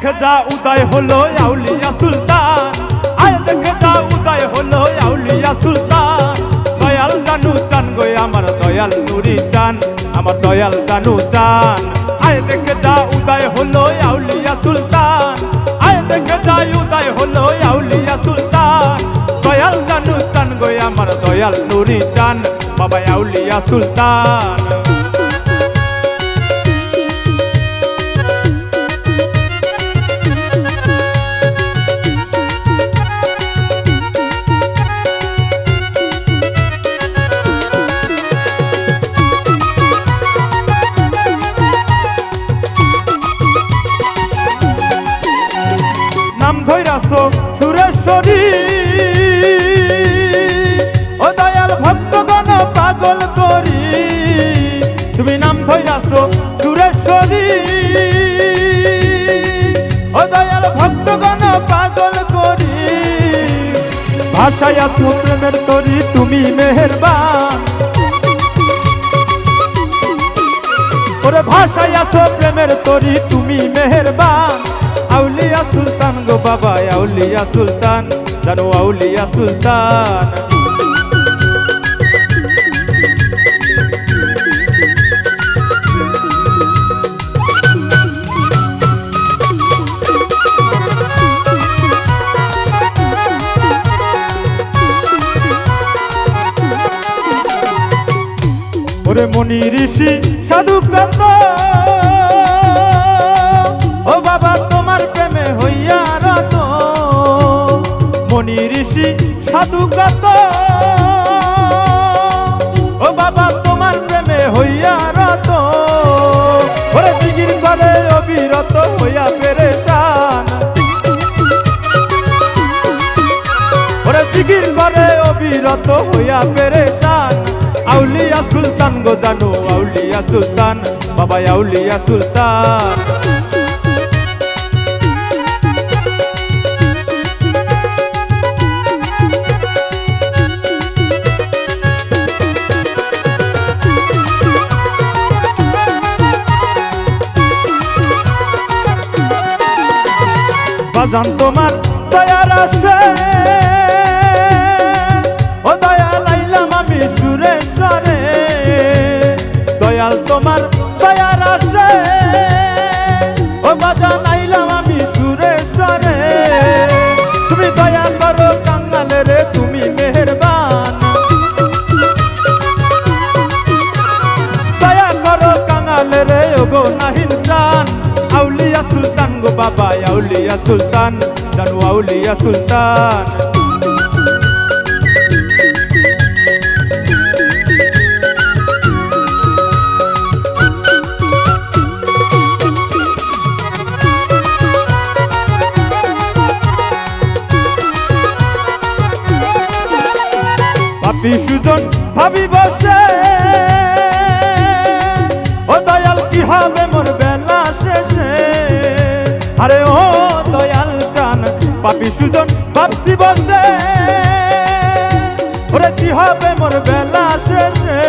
যা উদয় হলো আউলিয়া সুলতান। আয় দেখে যা উদয় হলো আউলিয়া সুলতান। দয়াল জানু চান গো আমার দয়াল নুরি চান, আমার দয়াল জানু চান। আয় দেখে যা উদয় হলো আউলিয়া সুলতান। আয় দেখে যা উদয় হলো আউলিয়া সুলতান। দয়াল জানু চান গো আমার দয়াল নুরি চান বাবা আউলিয়া সুলতান। ধৈরাস সুরেশ্বরী। ও দয়াল ভক্তগণ, পাগল করি। তুমি নাম ধৈরাস সুরেশ্বরী। ও দয়াল ভক্তগণ, পাগল করি। ভাষায় আছো প্রেমের তরি, তুমি মেহেরবান। ওরে ভাষায় আছো প্রেমের তরি, তুমি মেহেরবান। বাবা আউলিয়া সুলতান জানো আউলিয়া সুলতান। ওরে মনি ঋষি সাধু প্রান্ত মনি ঋষি সাধু কত ও বাবা, তোমার প্রেমে হইয়া রত। ওরে জিগির করে অবিরত হইয়া পেরেশান। ওরে জিগির করে অবিরত হইয়া পেরেশান। আউলিয়া সুলতান গো জানো, আউলিয়া সুলতান বাবা আউলিয়া সুলতান। বাজান তোমার দয়ার আসে। ও দয়াল, আইলাম আমি সুরেশ্বরে। দয়াল তোমার দয়ার আসে। ও বাজান, আইলাম আমি সুরেশ্বরে। তুমি দয়া করো কাঙ্গালে রে, তুমি মেহেরবান। দয়া করো কাঙালে রে, ওগো নাহিন জান আউলিয়া সুলতান গো বাবা আউলিয়া সুলতান জানু আউলিয়া সুলতান পাপি সুজন ভাবি বসে। আরে ও দয়াল চান, পাপি সুজন ভাবছি বসে। ওরে কি হবে মোর বেলা শেষে?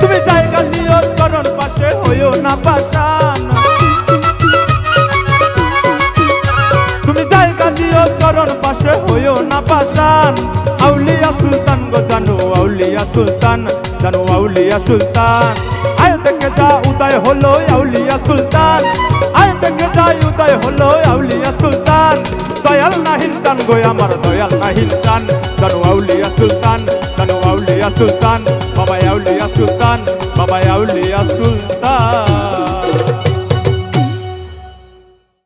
তুমি জায়গা দিও চরণ পাশে হইও না পাশান। তুমি জায়গা দিও চরণ পাশে হইও না পাশান। আউলিয়া সুলতান গো, জানো আউলিয়া সুলতান, জানো আউলিয়া সুলতান। আয় দেখে যা, উদয় হলো আউলিয়া গো আমার দয়াল নাহিল চান। জানো আউলিয়া সুলতান, জানো আউলিয়া সুলতান বাবা আউলিয়া সুলতান বাবা আউলিয়া সুলতান।